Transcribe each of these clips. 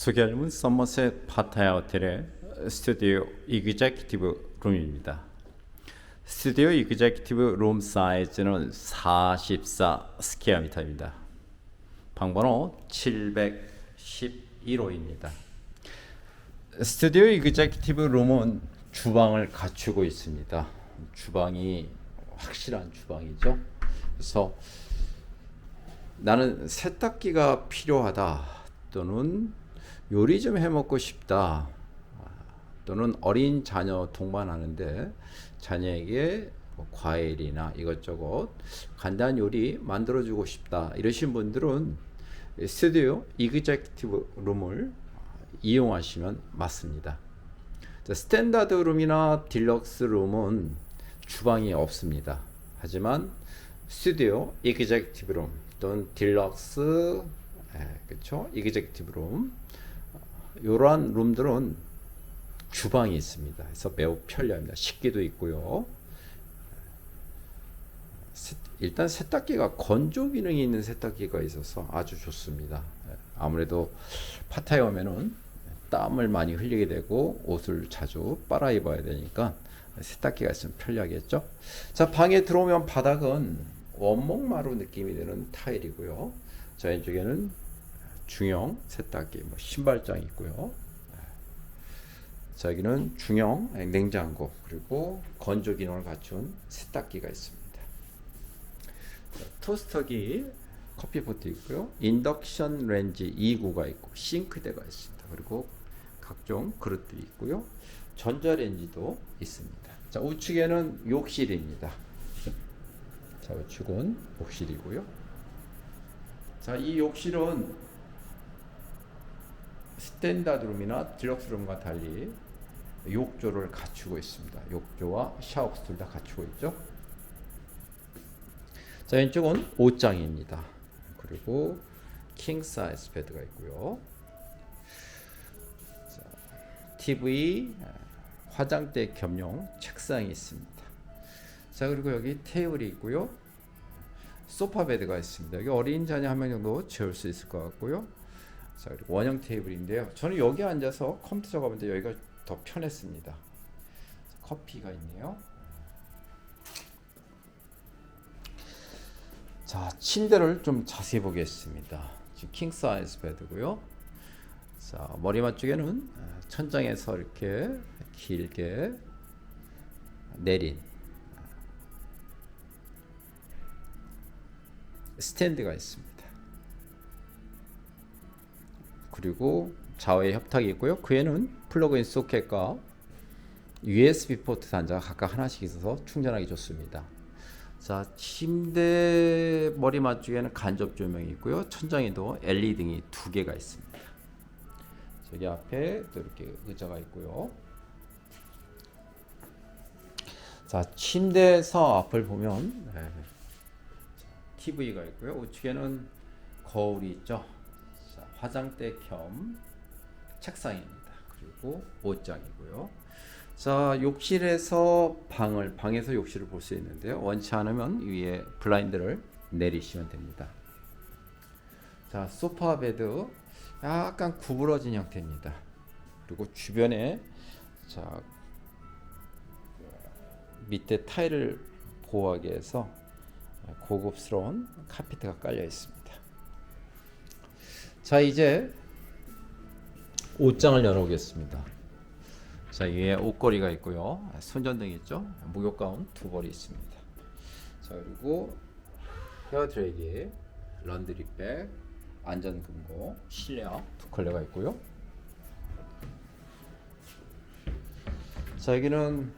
소개하는 서머셋 파타야 호텔의 스튜디오 이그제큐티브 룸입니다. 스튜디오 이그제큐티브 룸 사이즈는 44 스퀘어미터입니다. 방번호 711호입니다. 스튜디오 이그제큐티브 룸은 주방을 갖추고 있습니다. 주방이 확실한 주방이죠. 그래서 나는 세탁기가 필요하다 또는 요리 좀 해먹고 싶다 또는 어린 자녀 동반하는데 자녀에게 뭐 과일이나 이것저것 간단한 요리 만들어주고 싶다 이러신 분들은 스튜디오 이그제큐티브 룸을 이용하시면 맞습니다. 자, 스탠다드 룸이나 딜럭스 룸은 주방이 없습니다. 하지만 스튜디오 이그제큐티브 룸 또는 딜럭스 예, 그렇죠 이그제큐티브 룸 이러한 룸들은 주방이 있습니다. 그래서 매우 편리합니다. 식기도 있고요. 세- 일단 세탁기가 건조 기능이 있는 세탁기가 있어서 아주 좋습니다. 예, 아무래도 파타에 오면은 땀을 많이 흘리게 되고 옷을 자주 빨아 입어야 되니까 세탁기가 있으면 편리하겠죠. 자 방에 들어오면 바닥은 원목마루 느낌이 드는 타일이고요. 자 이쪽에는 중형 세탁기, 뭐 신발장 있고요. 자 여기는 중형 냉장고 그리고 건조 기능을 갖춘 세탁기가 있습니다. 자, 토스터기 커피포트 있고요. 인덕션 렌지 2구가 있고 싱크대가 있습니다. 그리고 각종 그릇들이 있고요. 전자레인지도 있습니다. 자 우측에는 욕실입니다. 자 우측은 욕실이고요. 자 이 욕실은 스탠다드룸이나 딜럭스룸과 달리 욕조를 갖추고 있습니다. 욕조와 샤워스 둘 다 갖추고 있죠. 자 왼쪽은 옷장입니다. 그리고 킹 사이즈 베드가 있고요. 자, TV, 화장대 겸용 책상이 있습니다. 자 그리고 여기 테이블이 있고요. 소파 베드가 있습니다. 여기 어린 자녀 한 명 정도 재울 수 있을 것 같고요. 자 그리고 원형 테이블인데요. 저는 여기 앉아서 컴퓨터 작업하는데 여기가 더 편했습니다. 커피가 있네요. 자 침대를 좀 자세히 보겠습니다. 지금 킹 사이즈 베드고요. 자 머리맡 쪽에는 아, 천장에서 이렇게 길게 내린 스탠드가 있습니다. 그리고 좌우에 협탁이 있고요. 그 에는 플러그인 소켓과 USB 포트 단자가 각각 하나씩 있어서 충전하기 좋습니다. 자, 침대 머리맡 쪽에는 간접 조명이 있고요. 천장에도 LED 등이 두 개가 있습니다. 저기 앞에 또 이렇게 의자가 있고요. 자, 침대에서 앞을 보면 네. TV가 있고요. 우측에는 거울이 있죠. 자, 화장대 겸 책상입니다. 그리고 옷장이고요. 자, 욕실에서 방을 방에서 욕실을 볼 수 있는데요. 원치 않으면 위에 블라인드를 내리시면 됩니다. 자, 소파 베드 약간 구부러진 형태입니다. 그리고 주변에 자 밑에 타일을 보호하기 위해서 고급스러운 카피트가 깔려 있습니다. 자 이제 옷장을 열어보겠습니다. 자 위에 옷걸이가 있고요. 손전등 있죠. 목욕 가운 두 벌이 있습니다. 자 그리고 헤어 드레이기, 런드리백, 안전 금고, 실내화 두 컬러가 있고요. 자 여기는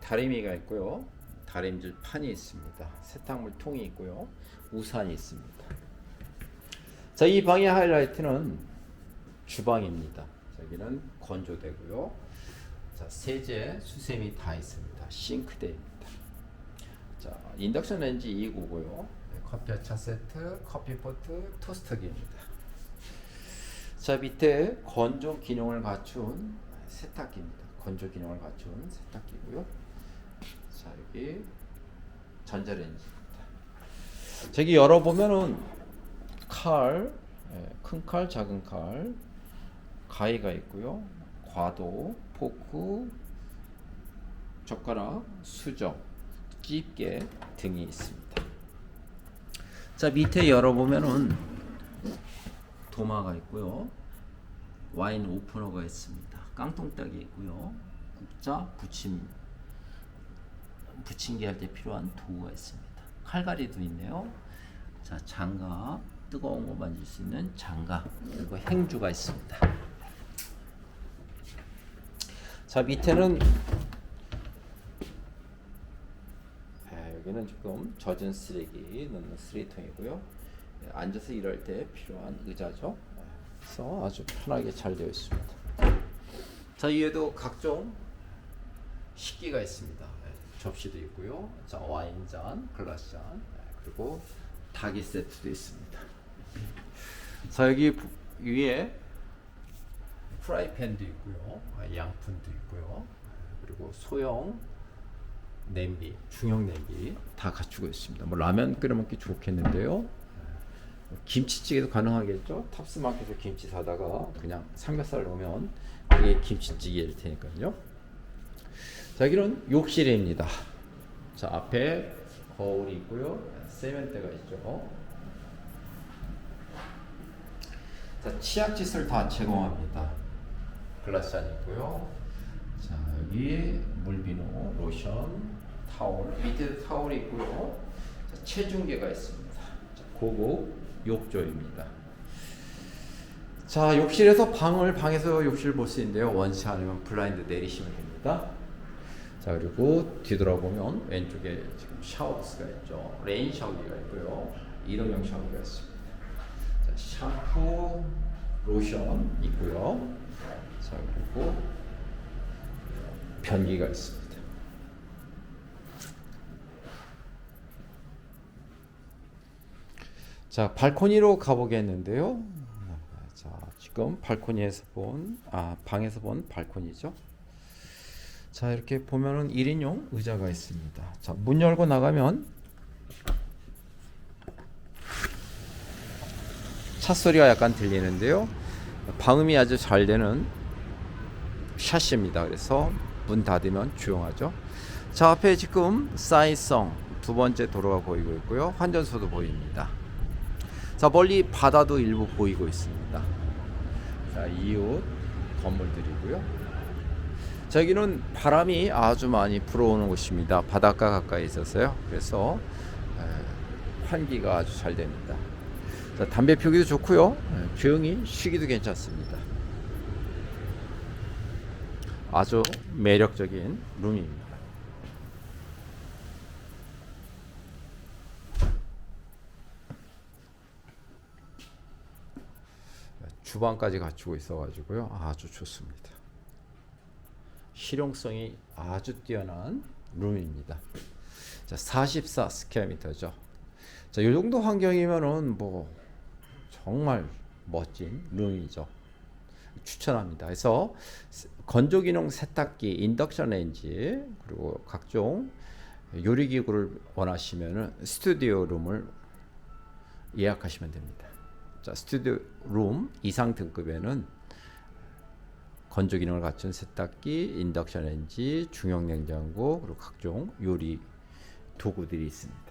다리미가 있고요. 다림질 판이 있습니다. 세탁물 통이 있고요. 우산이 있습니다. 자, 이 방의 하이라이트는 주방입니다. 자, 여기는 건조대고요. 자, 세제, 수세미 다 있습니다. 싱크대입니다. 자, 인덕션 렌지 2구고요. 네, 커피 차 세트, 커피포트, 토스터기입니다. 자, 밑에 건조 기능을 갖춘 세탁기입니다. 건조 기능을 갖춘 세탁기고요. 자 여기 전자레인지입니다. 저기 열어보면은 칼, 예, 큰 칼, 작은 칼, 가위가 있고요. 과도, 포크, 젓가락, 수저, 집게 등이 있습니다. 자 밑에 열어보면은 도마가 있고요. 와인 오프너가 있습니다. 깡통딱이 있고요. 국자, 붙임, 붙임기 할때 필요한 도구가 있습니다. 칼갈이도 있네요. 자 장갑, 뜨거운 거 만질 수 있는 장갑 그리고 행주가 있습니다. 자 밑에는 아, 여기는 지금 젖은 쓰레기 넣는 쓰레기통이고요. 예, 앉아서 일할 때 필요한 의자죠. 예, 그래서 아주 편하게 잘 되어 있습니다. 자 위에도 각종 식기가 있습니다. 예, 접시도 있고요. 자 와인잔, 글라스잔 예, 그리고 닭이 세트도 있습니다. 자 여기 부- 위에 프라이팬도 있고요. 아, 양푼도 있고요. 그리고 소형 냄비, 중형 냄비 다 갖추고 있습니다. 뭐 라면 끓여 먹기 좋겠는데요. 김치찌개도 가능하겠죠. 탑스마켓에서 김치 사다가 그냥 삼겹살 넣으면 그게 김치찌개일 테니까요. 자, 여기는 욕실입니다. 자, 앞에 거울이 있고요. 세면대가 있죠. 자, 치약 짓을 다 제공합니다. 글라스잔 있고요. 자, 여기 물비누, 로션, 타올, 밑에 타올이 있고요. 자, 체중계가 있습니다. 자, 고급 욕조입니다. 자, 욕실에서 방을 방에서 욕실 볼 수 있는데요. 원치 않으면 블라인드 내리시면 됩니다. 자, 그리고 뒤돌아보면 왼쪽에 지금 샤워부스가 있죠. 레인 샤워기가 있고요. 이동형 샤워기가 있습니다. 자, 샴푸, 로션 있고요. 자, 그리고 변기가 있습니다. 자, 발코니로 가보겠는데요. 자, 지금 발코니에서 본, 아, 방에서 본 발코니죠. 자, 이렇게 보면은 1인용 의자가 있습니다. 자, 문 열고 나가면 차 소리가 약간 들리는데요. 방음이 아주 잘 되는 샷입니다. 그래서 문 닫으면 조용하죠. 자 앞에 지금 사이성 두 번째 도로가 보이고 있고요. 환전소도 보입니다. 자 멀리 바다도 일부 보이고 있습니다. 자 이웃 건물들이고요. 자 여기는 바람이 아주 많이 불어오는 곳입니다. 바닷가 가까이 있어서요. 그래서 에, 환기가 아주 잘 됩니다. 자, 담배 피우기도 좋고요. 에, 조용히 쉬기도 괜찮습니다. 아주 매력적인 룸입니다. 주방까지 갖추고 있어가지고요. 아주 좋습니다. 실용성이 아주 뛰어난 룸입니다. 자, 44 스퀘어미터죠. 자, 이 정도 환경이면은 뭐 정말 멋진 룸이죠. 추천합니다. 그래서 건조 기능 세탁기, 인덕션 렌지 그리고 각종 요리 기구를 원하시면은 스튜디오 룸을 예약하시면 됩니다. 자, 스튜디오 룸 이상 등급에는 건조 기능을 갖춘 세탁기, 인덕션 렌지, 중형 냉장고 그리고 각종 요리 도구들이 있습니다.